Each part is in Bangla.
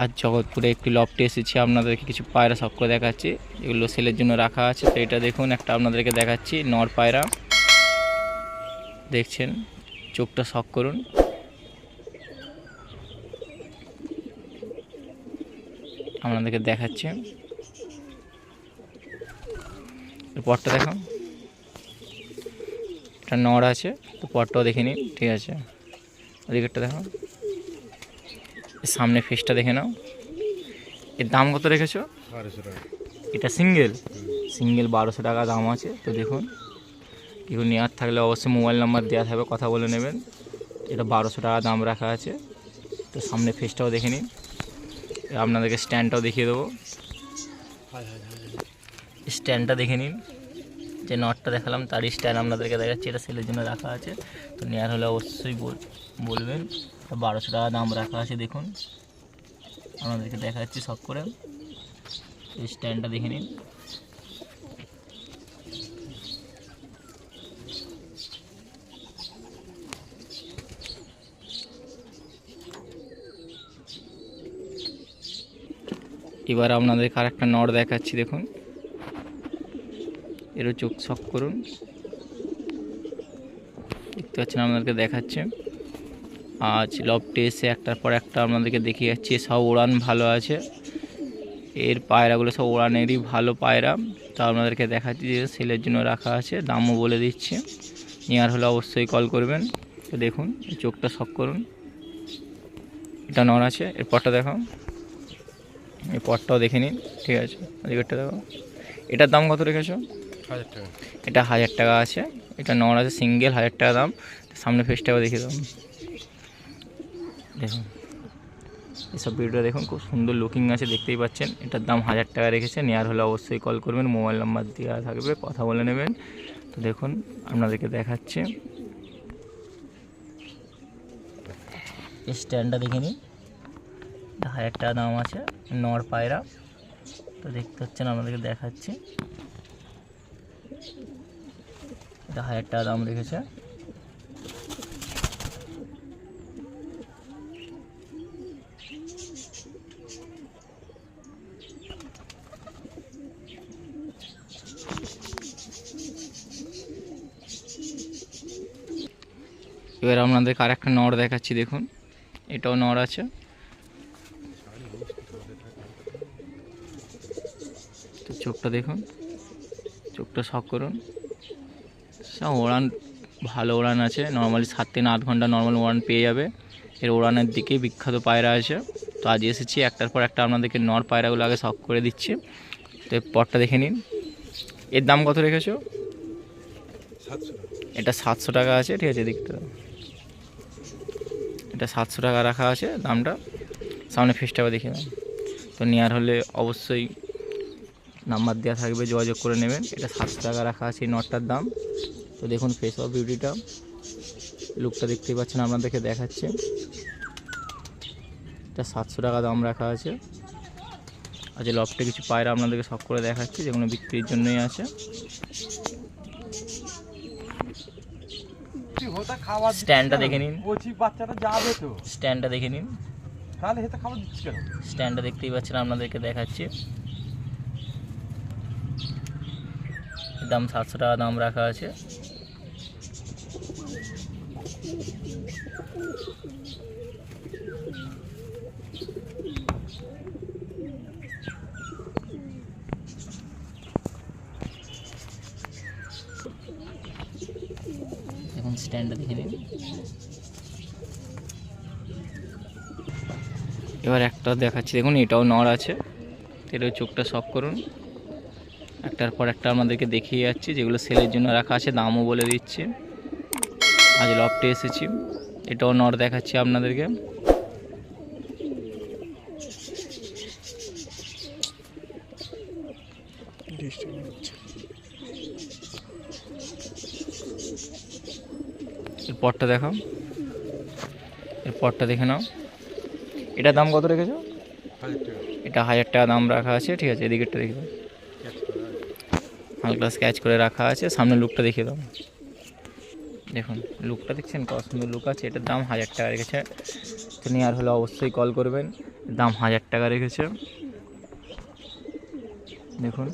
আর জগৎপুরে একটি লফটে এসেছি, আপনাদেরকে কিছু পায়রা শখ করে দেখাচ্ছি। এগুলো সেলের জন্য রাখা আছে, তো এটা দেখুন, একটা আপনাদেরকে দেখাচ্ছি, নর পায়রা। দেখছেন, চোখটা শখ করুন। আপনাদেরকে দেখাচ্ছি। এর পরটা দেখো এটা নর আছে, তো পরটাও দেখে নিন, ঠিক আছে। ওদিকেরটা দেখো সামনে ফেসটা দেখে নাও। এর দাম কত রেখেছো? টাকা। এটা সিঙ্গেল সিঙ্গেল বারোশো টাকা দাম আছে তো দেখুন। কেউ নেওয়ার থাকলে অবশ্যই মোবাইল নাম্বার দেওয়া থাকবে কথা বলে নেবেন। এটা বারোশো টাকা দাম রাখা আছে। তো সামনে ফেসটাও দেখে নিন। আপনাদেরকে স্ট্যান্ডটাও দেখিয়ে দেবো। স্ট্যান্ডটা দেখে নিন। যে নটটা দেখালাম তারই স্ট্যান্ড আপনাদেরকে দেখাচ্ছি। এটা সেলের জন্য রাখা আছে। তো নেওয়ার হলে অবশ্যই বল- বলবেন। বারোশো টাকা দাম রাখা আছে, দেখুন। আপনাদেরকে দেখাচ্ছি সব করে। এই স্ট্যান্ডটা দেখে নিন। এবার আপনাদেরকে আর একটা নড় দেখাচ্ছি, দেখুন। এরও চোখ শক করুন। দেখতে পাচ্ছেন, আপনাদেরকে দেখাচ্ছে। আজ লফটে এসে একটার পর একটা আপনাদেরকে দেখিয়ে যাচ্ছি সব উড়ান ভালো আছে। এর পায়রাগুলো সব উড়ানেরই ভালো পায়রা। তা আপনাদেরকে দেখাচ্ছি যে সেলের জন্য রাখা আছে দামও বলে দিচ্ছে। নেওয়ার হলে অবশ্যই কল করবেন। তো দেখুন চোখটা শক করুন। এটা নর আছে এর পরটা দেখো এই পরটাও দেখে নিন ঠিক আছে? ওদিকেরটা দেখো এটার দাম কত রেখেছো? হাজার টাকা। এটা হাজার টাকা আছে। এটা নর আছে সিঙ্গেল হাজার টাকা দাম। সামনে ফেসটাও দেখিয়ে দাও। দেখুন। এসব ভিডিও দেখুন, খুব সুন্দর লুকিং আছে, দেখতেই পাচ্ছেন। এটার দাম হাজার টাকা রেখেছে নেওয়ার হলে অবশ্যই কল করবেন মোবাইল নাম্বার দেওয়া থাকবে, কথা বলে নেবেন। তো দেখুন, আপনাদেরকে দেখাচ্ছে। স্ট্যান্ডটা দেখে এটা হাজার টাকা দাম আছে, নর পায়রা। তো দেখতে হচ্ছেন আপনাদেরকে দেখাচ্ছি। এটা হাজার টাকা দাম রেখেছে। এবার আপনাদেরকে আর একটা নড় দেখাচ্ছি দেখুন। এটাও নড় আছে। তো চোখটা দেখুন চোখটা শখ করুন। সব উড়ান ভালো উড়ান আছে। নর্মালি সাত থেকে আট ঘণ্টা নর্মাল উড়ান পেয়ে যাবে। এর উড়ানের দিকেই বিখ্যাত পায়রা আছে। তো আজ এসেছি একটার পর একটা আপনাদেরকে নর পায়রাগুলো আগে শখ করে দিচ্ছি। তো এর পরটা দেখে নিন। এর দাম কত রেখেছো? এটা সাতশো টাকা আছে ঠিক আছে দেখতে। এটা সাতশো টাকা রাখা আছে, দামটা। সামনে ফেসটাও দেখে দাম তো নেওয়ার হলে অবশ্যই নাম্বার দেওয়া থাকবে, যোগাযোগ করে নেবেন। এটা সাতশো টাকা রাখা আছে এই নটটার দাম। তো দেখুন ফেস অফ বিউটিটা লুকটা দেখতেই পাচ্ছেন, আপনাদেরকে দেখাচ্ছে। এটা সাতশো টাকা দাম রাখা আছে। আজ লফটে কিছু পায়রা আপনাদেরকে সব করে দেখাচ্ছি, যেগুলো বিক্রির জন্যই আছে। খাবার স্ট্যান্ডটা দেখে নিন। বলছি বাচ্চাটা যাবে তো। স্ট্যান্ডটা দেখে নিন। তাহলে হেতে খাবার দিচ্ছি কেন? স্ট্যান্ডটা দেখতেই পাচ্ছেন আপনাদেরকে দেখাচ্ছি। দাম সাতশো টাকা দাম রাখা আছে এখন স্ট্যান্ডটা দেখে নিন। এবার একটা দেখাচ্ছি দেখুন এটাও নড় আছে। এটাও চোখটা শখ করুন। একটার পর একটা আমাদেরকে দেখিয়ে যাচ্ছি যেগুলো সেলের জন্য রাখা আছে দামও বলে দিচ্ছি। আজ লফটে এসেছি। এটাও নড় দেখাচ্ছি আপনাদেরকে। এর পরটা দেখাও। এর পরটা দেখে নাও। এটার দাম কত রেখেছো? এটা হাজার টাকা দাম রাখা আছে, ঠিক আছে, এদিকেরটা দেখে দাও হালকা স্ক্যাচ করে রাখা আছে, সামনে লুকটা দেখিয়ে দাও। দেখুন লুকটা দেখছেন, কত সুন্দর লুক আছে, এটার দাম হাজার টাকা রেখেছে। তো আর হলে অবশ্যই কল করবেন, দাম হাজার টাকা রেখেছে। দেখুন।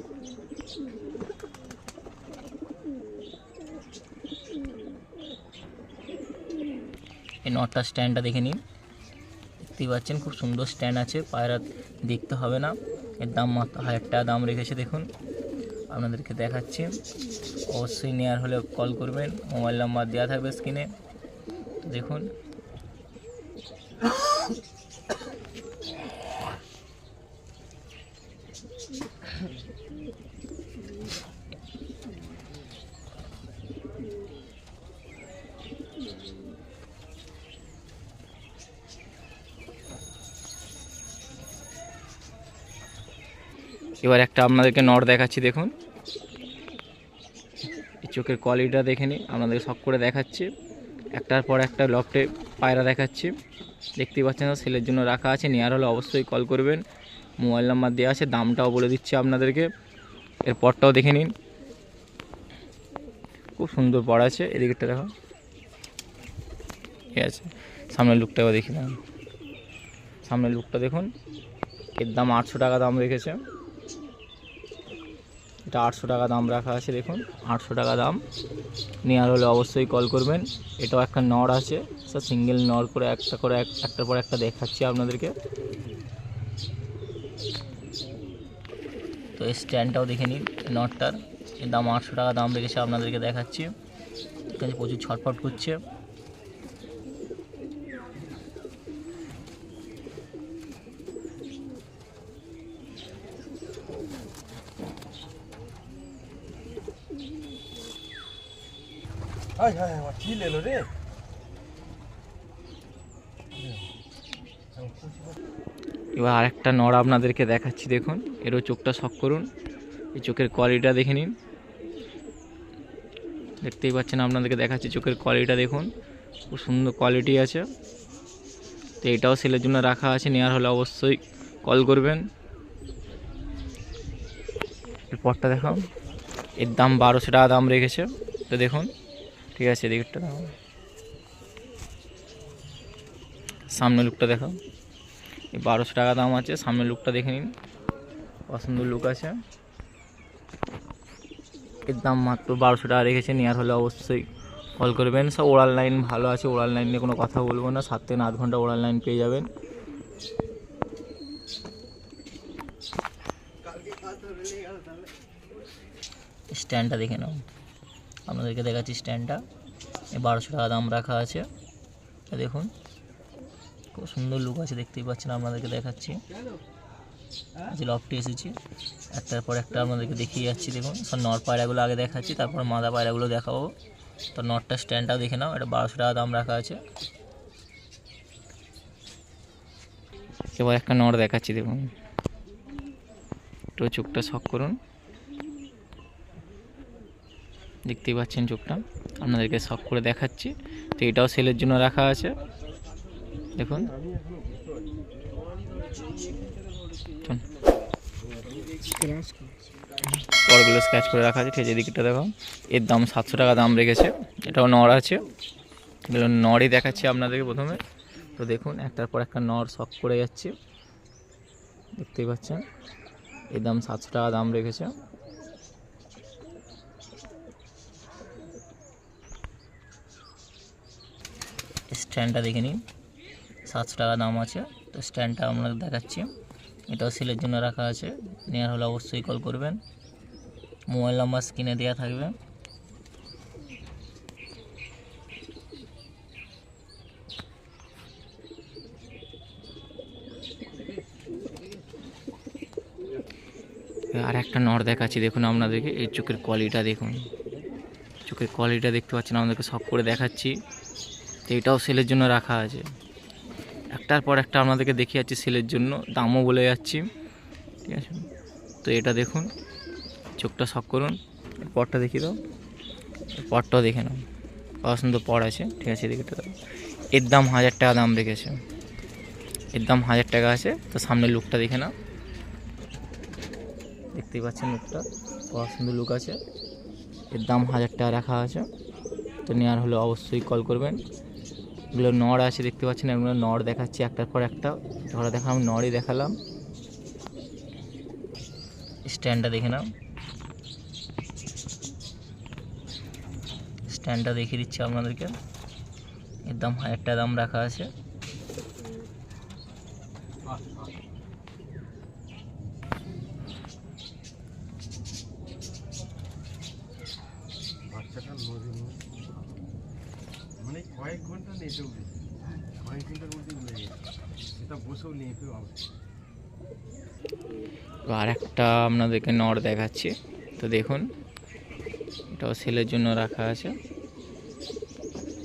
এই নটটা স্ট্যান্ডটা দেখে নিন। দেখতেই পাচ্ছেন, খুব সুন্দর স্ট্যান্ড আছে। পায়রা দেখতে হবে না। এর দাম মাত্র হাজার টাকা দাম রেখেছে, দেখুন। আপনাদেরকে দেখাচ্ছি। অবশ্যই নেওয়ার হলে কল করবেন। মোবাইল নাম্বার দেওয়া থাকবে স্ক্রিনে দেখুন। এবার একটা আপনাদেরকে নট দেখাচ্ছি, দেখুন। চোখের কোয়ালিটিটা দেখে নিই আপনাদেরকে সব করে দেখাচ্ছি। একটার পর একটা লফটে পায়রা দেখাচ্ছি। দেখতেই পাচ্ছেন না সেলের জন্য রাখা আছে। নেওয়ার হলে অবশ্যই কল করবেন। মোবাইল নাম্বার দেওয়া আছে, দামটাও বলে দিচ্ছি আপনাদেরকে। এর পরটাও দেখে নিন। খুব সুন্দর পর আছে, এদিকেরটা দেখো। ঠিক আছে, সামনের লুকটাও দেখি না সামনের লুকটা দেখুন। এর দাম আটশো টাকা দাম রেখেছে। এটা আটশো টাকা দাম রাখা আছে, দেখুন। আটশো টাকা দাম। নেওয়ার হলে অবশ্যই কল করবেন। এটাও একটা নড় আছে। স্যার সিঙ্গেল নড় করে একটা করে এক- একটার পর একটা দেখাচ্ছি আপনাদেরকে। তো এই স্ট্যান্ডটাও দেখে নিন নটটার এর দাম আটশো টাকা দাম রেখেছে আপনাদেরকে দেখাচ্ছি। প্রচুর ছটফট করছে। হাই হাই আমার রে? এবার আরেকটা নড় আপনাদেরকে দেখাচ্ছি, দেখুন। এরও চোখটা শখ করুন। এই চোখের কোয়ালিটিটা দেখে নিন। দেখতেই পাচ্ছেন, আপনাদেরকে দেখাচ্ছি চোখের কোয়ালিটিটা দেখুন। খুব সুন্দর কোয়ালিটি আছে। তো এটাও সেলের জন্য রাখা আছে, নেওয়ার হলে অবশ্যই কল করবেন। এরপরটা দেখাও এর দাম বারোশো টাকা দাম রেখেছে। তো দেখুন। ঠিক আছে, এদিকটা দেখাও সামনে লুকটা দেখাও এই বারোশো টাকা দাম আছে, সামনের লুকটা দেখে নিন। পছন্দ লুক আছে। এর দাম মাত্র বারোশো টাকা রেখেছে নেওয়ার হলে অবশ্যই কল করবেন। সব ওড়াল লাইন ভালো আছে ওড়াল লাইন নিয়ে কোনো কথা বলব না, সাত থেকে আধ ঘণ্টা ওড়াল লাইন পেয়ে যাবেন। স্ট্যান্ডটা দেখে নাও। আপনাদেরকে দেখাচ্ছি স্ট্যান্ডটা। বারোশো টাকা দাম রাখা আছে। দেখুন, খুব সুন্দর লুক আছে, দেখতেই পাচ্ছেন, আপনাদেরকে দেখাচ্ছি। যে লফটে এসেছি। একটার পর একটা আপনাদেরকে দেখিয়ে যাচ্ছি, দেখুন। সব নর পায়রাগুলো আগে দেখাচ্ছি, তারপর মাদা পায়রাগুলো দেখাবো। তো নটটা স্ট্যান্ডটাও দেখে নাও, এটা বারোশো টাকা দাম রাখা আছে। এবার একটা নর দেখাচ্ছি, দেখুন। একটু চোখটা শখ করুন। দেখতেই পাচ্ছেন চোখটা। আপনাদেরকে শখ করে দেখাচ্ছি। তো এটাও সেলের জন্য রাখা আছে। দেখুন। পরগুলো স্ক্র্যাচ করে রাখা আছে। ঠিক আছে, এদিকটা দেখো এর দাম সাতশো টাকা দাম রেখেছে। এটাও নড় আছে। এগুলো নড়ই দেখাচ্ছি আপনাদেরকে প্রথমে। তো দেখুন, একটার পর একটা নড় শখ করে যাচ্ছে। দেখতেই পাচ্ছেন। এর দাম সাতশো টাকা দাম রেখেছে। স্ট্যান্ডটা দেখে নিন। সাতশো টাকা দাম আছে। তো স্ট্যান্ডটা আমরা দেখাচ্ছি। এটাও সেলের জন্য রাখা আছে। নেওয়ার হলে অবশ্যই কল করবেন। মোবাইল নাম্বার স্ক্রিনে দেওয়া থাকবে। আর একটা নর দেখাচ্ছি। দেখুন আপনাদেরকে, এই চোখের কোয়ালিটিটা দেখুন। চোখের কোয়ালিটিটা দেখতে পাচ্ছেন আপনাদেরকে সব করে দেখাচ্ছি। তো এটাও সেলের জন্য রাখা আছে। একটার পর একটা আপনাদেরকে দেখিয়ে যাচ্ছি সেলের জন্য, দামও বলে যাচ্ছি, ঠিক আছে? তো এটা দেখুন, চোখটা শখ করুন পরটা দেখিয়ে দাও। পরটাও দেখে নাও পছন্দ পর আছে, ঠিক আছে, এদিকে দাও এর দাম হাজার টাকা দাম রেখেছে। এর দাম হাজার টাকা আছে, তো সামনের লুকটা দেখে নাও। দেখতেই পাচ্ছেন লুকটা পছন্দ লুক আছে। এর দাম হাজার টাকা রাখা আছে, তো নেওয়ার হলে অবশ্যই কল করবেন। এগুলো নড় আছে, দেখতে পাচ্ছেন? এগুলো নড় দেখাচ্ছি একটার পর একটা। ধরা দেখালাম নড়ই দেখালাম। স্ট্যান্ডটা দেখে নাও। স্ট্যান্ডটা দেখিয়ে দিচ্ছি আপনাদেরকে। একদম দাম দাম রাখা আছে। একটা আপনাদেরকে নড় দেখাচ্ছি। তো দেখুন, এটাও সেলের জন্য রাখা আছে।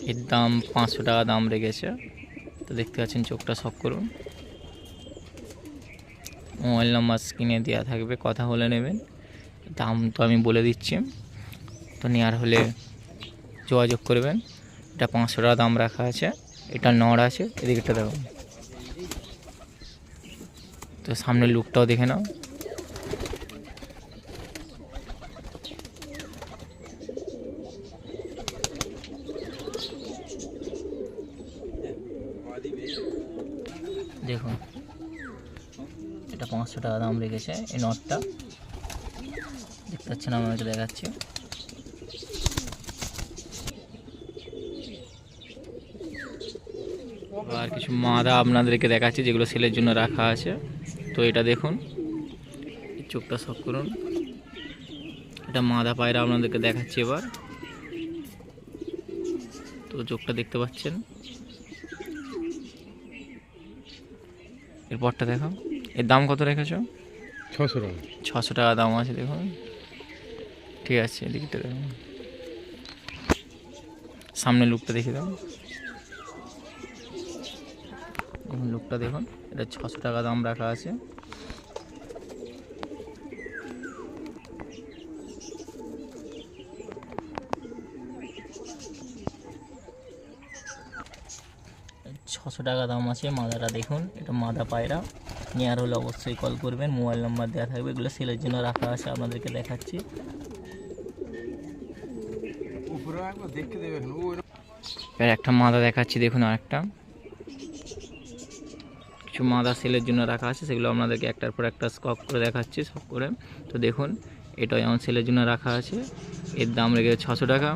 এর দাম পাঁচশো টাকা দাম রেখেছে। তো দেখতে পাচ্ছেন, চোখটা শখ করুন। মোবাইল নাম্বার স্ক্রিনে দেওয়া থাকবে, কথা বলে নেবেন। দাম তো আমি বলে দিচ্ছি। তো নেওয়ার হলে যোগাযোগ করবেন। এটা পাঁচশো টাকা দাম রাখা আছে। এটা নড় আছে এদিকেটা দেখুন। তো সামনের লুকটাও দেখে নাও দেখুন এটা পাঁচশো টাকা দাম রেখেছে, এই নটটা। দেখতে পাচ্ছেন, আমি এটা দেখাচ্ছি। আর কিছু মাদা আপনাদেরকে দেখাচ্ছি, যেগুলো সেলের জন্য রাখা আছে। তো এটা দেখুন চোখটা সব করুন। এটা মাদা পায়রা আপনাদেরকে দেখাচ্ছি এবার। তো চোখটা দেখতে পাচ্ছেন? এরপরটা দেখো এর দাম কত রেখেছো? ছশো টাকা। ছশো টাকা দাম আছে দেখুন। ঠিক আছে এদিকটা দেখুন। সামনে লুকটা দেখে দাও। দেখুন লুকটা দেখুন। এটা ছশো টাকা দাম রাখা আছে। ছশো টাকা দাম আছে মাদাটা দেখুন। এটা মাদা পায়রা। নেওয়ার হলে অবশ্যই কল করবেন। মোবাইল নাম্বার দেওয়া থাকবে এগুলো সেলের জন্য রাখা আছে আপনাদেরকে দেখাচ্ছি। এবার একটা মাদা দেখাচ্ছি দেখুন আরেকটা। কিছু মাদা সেলের জন্য রাখা আছে সেগুলো আপনাদেরকে একটার পর একটা স্কক করে দেখাচ্ছি সব করে। তো দেখুন এটাও যেমন সেলের জন্য রাখা আছে। এর দাম রেখেছে ছশো টাকা।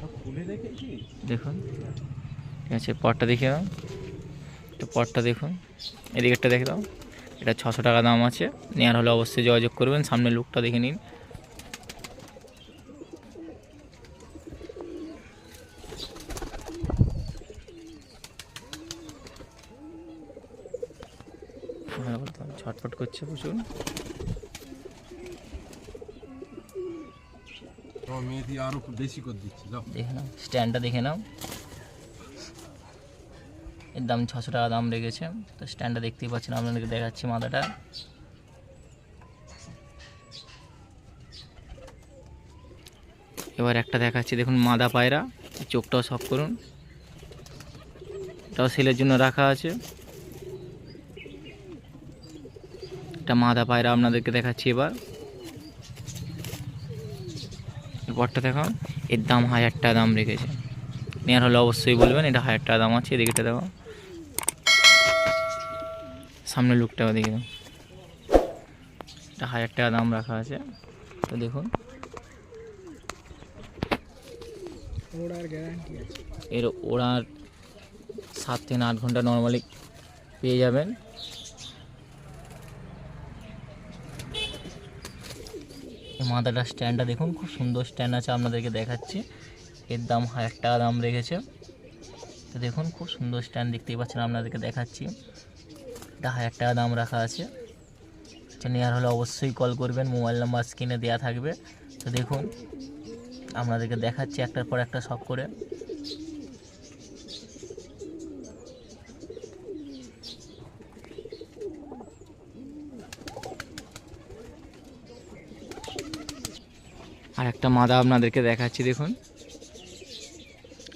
সব খুলে রেখেছি দেখুন ঠিক আছে পটটা দেখে পটটা দেখুন। এদিকেরটা দেখে দাও। এটা ছশো টাকা দাম আছে। নেওয়ার হলে অবশ্যই যোগাযোগ করবেন। সামনে লুকটা দেখে নিন। ছটফট করছে প্রচুর। আরও বেশি করে দিচ্ছি দেখে নাও। স্ট্যান্ডটা দেখে নাও। এর দাম ছশো টাকা দাম রেখেছে তো স্ট্যান্ডটা দেখতেই পাচ্ছেন, আপনাদেরকে দেখাচ্ছি মাথাটা। এবার একটা দেখাচ্ছি, দেখুন মাদা পায়রা, চোখটাও সব করুন। এটাও সেলের জন্য রাখা আছে। এটা মাদা পায়রা আপনাদেরকে দেখাচ্ছি এবার। এরপরটা দেখো এর দাম হাজার টাকা দাম রেখেছে। নেওয়ার হলে অবশ্যই বলবেন, এটা হাজার টাকা দাম আছে এদিকেটা দেখো। সামনে লুকটাও দেখে দাও এটা হাজার টাকা দাম রাখা আছে। তো দেখুন। এর ওড়ার সাত থেকে আট ঘণ্টা নর্মালি পেয়ে যাবেন। মাথাটা স্ট্যান্ডটা দেখুন খুব সুন্দর স্ট্যান্ড আছে আপনাদেরকে দেখাচ্ছি। এর দাম হাজার টাকা দাম রেখেছে। তো দেখুন খুব সুন্দর স্ট্যান্ড দেখতেই পাচ্ছেন আপনাদেরকে দেখাচ্ছি। এটা হাজার টাকা দাম রাখা আছে। তো নেওয়ার হলে অবশ্যই কল করবেন মোবাইল নাম্বার স্ক্রিনে দেওয়া থাকবে। তো দেখুন, আপনাদেরকে দেখাচ্ছি একটার পর একটা সব করে। আর একটা মাদা আপনাদেরকে দেখাচ্ছি, দেখুন।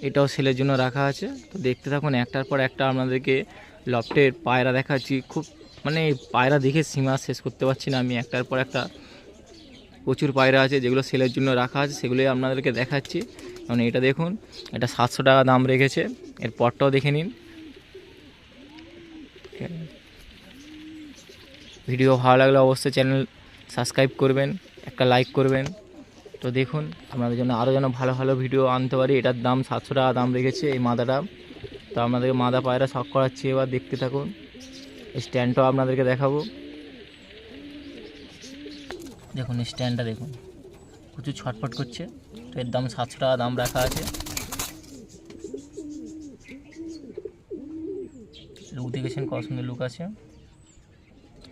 এটাও সেলের জন্য রাখা আছে। তো দেখতে থাকুন, একটার পর একটা আপনাদেরকে লফটের পায়রা দেখাচ্ছি। খুব মানে পায়রা দেখে সীমা শেষ করতে পারছি না আমি। একটার পর একটা প্রচুর পায়রা আছে যেগুলো সেলের জন্য রাখা আছে সেগুলোই আপনাদেরকে দেখাচ্ছি। কারণ এটা দেখুন, এটা সাতশো টাকা দাম রেখেছে। এর পরটাও দেখে নিন। ভিডিও ভালো লাগলে অবশ্যই চ্যানেল সাবস্ক্রাইব করবেন, একটা লাইক করবেন। তো দেখুন, আপনাদের জন্য আরও যেন ভালো ভালো ভিডিও আনতে পারি। এটার দাম সাতশো টাকা দাম রেখেছে এই মাদাটা। তো আপনাদেরকে মাদা পায়রা শখ করাচ্ছি এবার দেখতে থাকুন। স্ট্যান্ডটাও আপনাদেরকে দেখাবো। দেখুন স্ট্যান্ডটা দেখুন। প্রচুর ছটফট করছে। তো এর দাম সাতশো টাকা দাম রাখা আছে। লুক দেখেছেন, কত সুন্দর লুক আছে।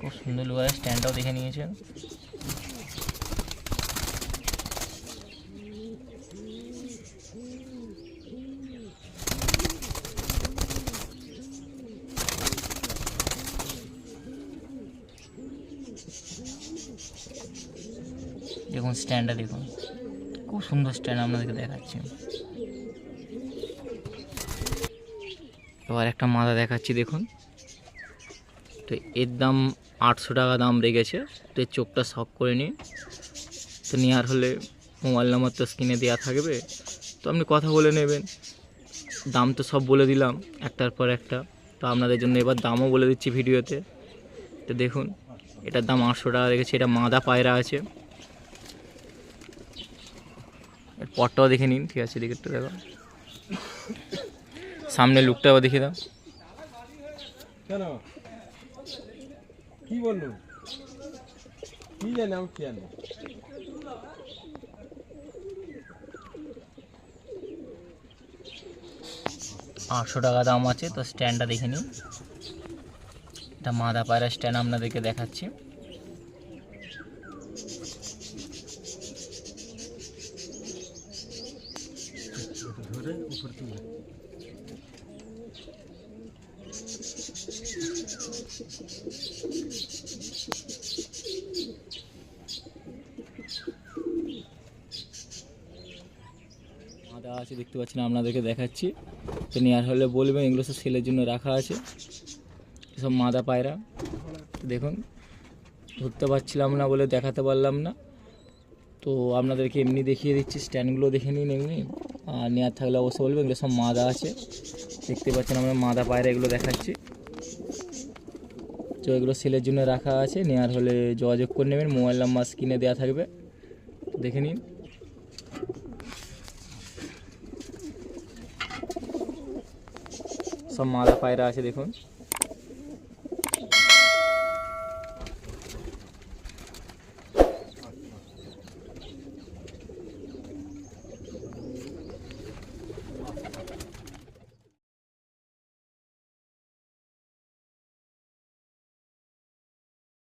খুব সুন্দর লুক আছে স্ট্যান্ডটাও দেখে নিয়েছেন। দেখুন স্ট্যান্ডটা দেখুন। খুব সুন্দর স্ট্যান্ড আপনাদেরকে দেখাচ্ছি। এবার একটা মাথা দেখাচ্ছি, দেখুন। তো এর দাম আটশো টাকা দাম রেখেছে। তো এর চোখটা শখ করে নিন। তো নেওয়ার হলে মোবাইল নাম্বার তো স্ক্রিনে দেওয়া থাকবে। তো আপনি কথা বলে নেবেন। দাম তো সব বলে দিলাম, একটার পর একটা। তো আপনাদের জন্য এবার দামও বলে দিচ্ছি ভিডিওতে। তো দেখুন, এটার দাম আটশো টাকা রেখেছে। এটা মাদা পায়রা আছে। এর পরটাও দেখে নিন ঠিক আছে দিকেরটা দেখো। সামনে লুকটাও দেখে দাও। কেন? কি বলল? কি জানি আমি কি জানি? আটশো টাকা দাম আছে তো স্ট্যান্ডটা দেখে নিন। এটা মাদা পায়রা স্ট্যান্ড আপনাদেরকে দেখাচ্ছি। ধরে উপর তুলে। আছে, দেখতে পাচ্ছেন, আপনাদেরকে দেখাচ্ছি। তো নেওয়ার হলে বলবেন এগুলো সব সেলের জন্য রাখা আছে। সব মাদা পায়রা, দেখুন। ধরতে পারছিলাম না বলে দেখাতে পারলাম না। তো আপনাদেরকে এমনি দেখিয়ে দিচ্ছি, স্ট্যান্ডগুলো দেখে নিন এমনি। আর নেওয়ার থাকলে অবশ্যই বলব, এগুলো সব মাদা আছে। দেখতে পাচ্ছেন আমরা মাদা পায়রা এগুলো দেখাচ্ছি। তো এগুলো সেলের জন্য রাখা আছে, নেওয়ার হলে যোগাযোগ করে নেবেন, মোবাইল নাম্বার স্ক্রিনে দেওয়া থাকবে। দেখে নিন। সব মাদা পায়রা আছে, দেখুন।